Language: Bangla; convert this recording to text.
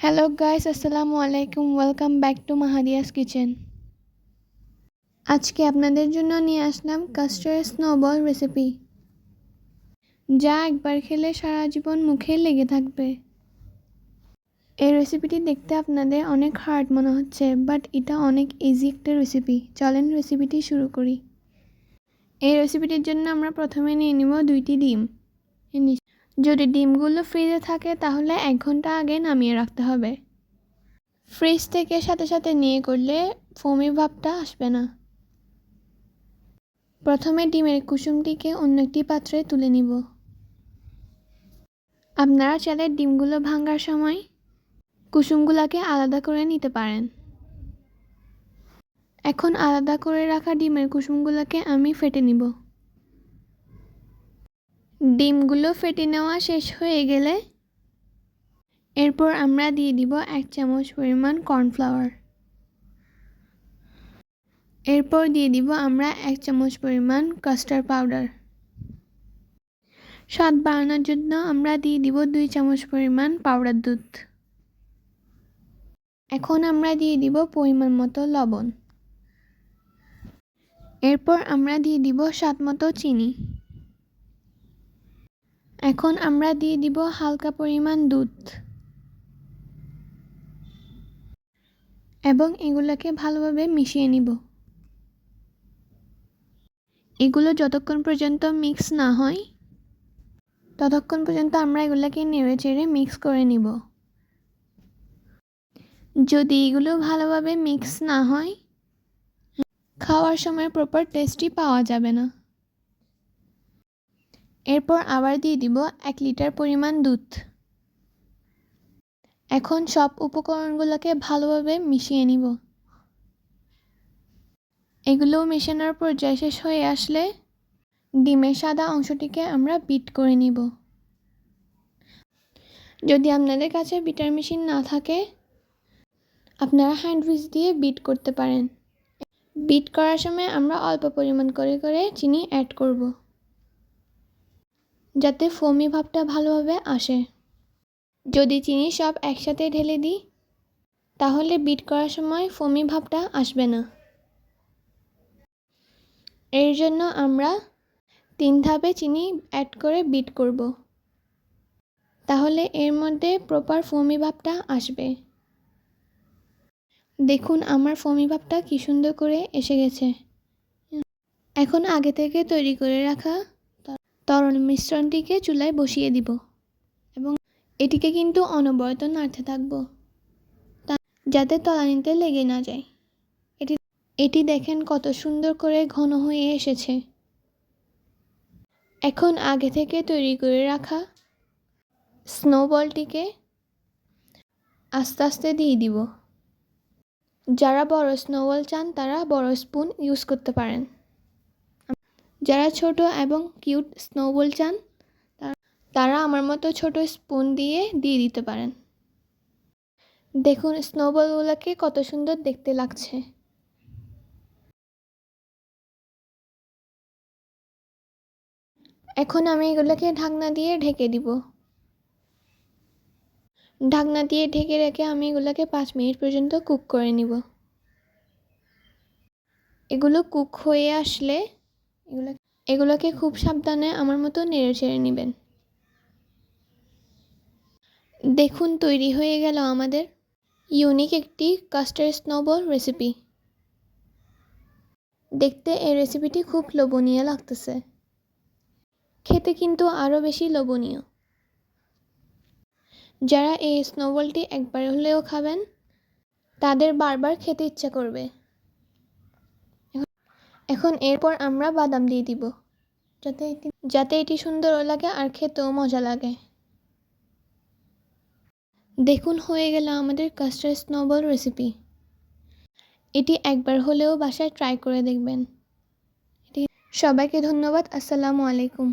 হ্যালো গাইস আসসালামু আলাইকুম welcome back to Mahadiya's kitchen আজকে আপনাদের জন্য নিয়ে আসলাম কাস্টার্ড স্নোবল রেসিপি যা একবার খেলে সারা জীবন মুখে লেগে থাকবে। এই রেসিপিটি দেখতে আপনাদের অনেক হার্ড মনে হচ্ছে বাট এটা অনেক ইজি একটা রেসিপি চলেন রেসিপিটি শুরু করি। এই রেসিপিটির জন্য আমরা প্রথমে নিয়ে নিব দুইটি ডিম। যদি ডিমগুলো ফ্রিজে থাকে, তাহলে এক ঘণ্টা আগে নামিয়ে রাখতে হবে। ফ্রিজ থেকে সাথে সাথে নিয়ে করলে ফোমি ভাবটা আসবে না। প্রথমে ডিমের কুসুমটিকে অন্য একটি পাত্রে তুলে নিব। আপনারা চাইলে ডিমগুলো ভাঙার সময় কুসুমগুলোকে আলাদা করে নিতে পারেন। এখন আলাদা করে রাখা ডিমের কুসুমগুলোকে আমি ফেটে নিব। ডিমগুলো ফেটে নেওয়া শেষ হয়ে গেলে এরপর আমরা দিয়ে দিব এক চামচ পরিমাণ কর্নফ্লাওয়ার। এরপর দিয়ে দিব আমরা এক চামচ পরিমাণ কাস্টার্ড পাউডার। স্বাদ বাড়ানোর জন্য আমরা দিয়ে দিব দুই চামচ পরিমাণ পাউডার দুধ। এখন আমরা দিয়ে দিব পরিমাণ মতো লবণ। এরপর আমরা দিয়ে দিব স্বাদ মতো চিনি। এখন আমরা দিয়ে দিব হালকা পরিমাণ দুধ। এবং এগুলোকে ভালোভাবে মিশিয়ে নিব। এগুলো যতক্ষণ পর্যন্ত মিক্স না হয়, ততক্ষণ পর্যন্ত আমরা এগুলোকে নেড়ে চেড়ে মিক্স করে নিব। যদি এগুলো ভালোভাবে মিক্স না হয়, খাওয়ার সময় প্রপার টেস্টই পাওয়া যাবে না। এরপর আবার দিয়ে দিব এক লিটার পরিমাণ দুধ। এখন সব উপকরণগুলোকে ভালোভাবে মিশিয়ে নিব। এগুলো মেশানোর পর্যায়ে শেষ হয়ে আসলে ডিমের সাদা অংশটিকে আমরা বিট করে নিব। যদি আপনাদের কাছে বিটার মেশিন না থাকে, আপনারা হ্যান্ড উইচ দিয়ে বিট করতে পারেন। বিট করার সময় আমরা অল্প পরিমাণ করে করে চিনি অ্যাড করব। যাতে ফোমি ভাবটা ভালোভাবে আসে। যদি চিনি সব একসাথে ঢেলে দিই, তাহলে বিট করার সময় ফোমি ভাবটা আসবে না। এর জন্য আমরা তিন ধাপে চিনি অ্যাড করে বিট করব। তাহলে এর মধ্যে প্রপার ফোমি ভাবটা আসবে। দেখুন আমার ফোমি ভাবটা কী সুন্দর করে এসে গেছে। এখন আগে থেকে তৈরি করে রাখা তরল মিশ্রণটিকে চুলায় বসিয়ে দিব এবং এটিকে কিন্তু অনবরত নাড়তে থাকব। যাতে তলানিতে লেগে না যায়। এটি এটি দেখেন কত সুন্দর করে ঘন হয়ে এসেছে। এখন আগে থেকে তৈরি করে রাখা স্নোবলটিকে আস্তে আস্তে দিয়ে দিব। যারা বড় স্নোবল চান তারা বড় স্পুন ইউজ করতে পারেন। যারা ছোট এবং কিউট স্নোবল চান, তারা আমার মতো ছোট স্পুন দিয়ে দিয়ে দিতে পারেন। দেখুন স্নোবলগুলোকে কত সুন্দর দেখতে লাগছে। এখন আমি এগুলোকে ঢাকনা দিয়ে ঢেকে দিব। ঢাকনা দিয়ে ঢেকে রেখে আমি এগুলোকে পাঁচ মিনিট পর্যন্ত কুক করে নিব। এগুলো কুক হয়ে আসলে এগুলো এগুলোকে খুব সাবধানে আমার মতো নেড়ে চেড়ে নেবেন। দেখুন, তৈরি হয়ে গেল আমাদের ইউনিক একটি কাস্টার্ড স্নোবল রেসিপি দেখতে এই রেসিপিটি খুব লোভনীয় লাগতেছে। খেতে কিন্তু আরও বেশি লোভনীয়। যারা এই স্নোবলটি একবার হলেও খাবেন, তাদের বারবার খেতে ইচ্ছা করবে। এখন এরপর আমরা বাদাম দিয়ে দিব। যাতে এটি যাতে এটি সুন্দরও লাগে আর খেতেও মজা লাগে। দেখুন, হয়ে গেল আমাদের কাস্টার্ড স্নোবল রেসিপি। এটি একবার হলেও বাসায় ট্রাই করে দেখবেন। সবাইকে ধন্যবাদ। আসসালামু আলাইকুম।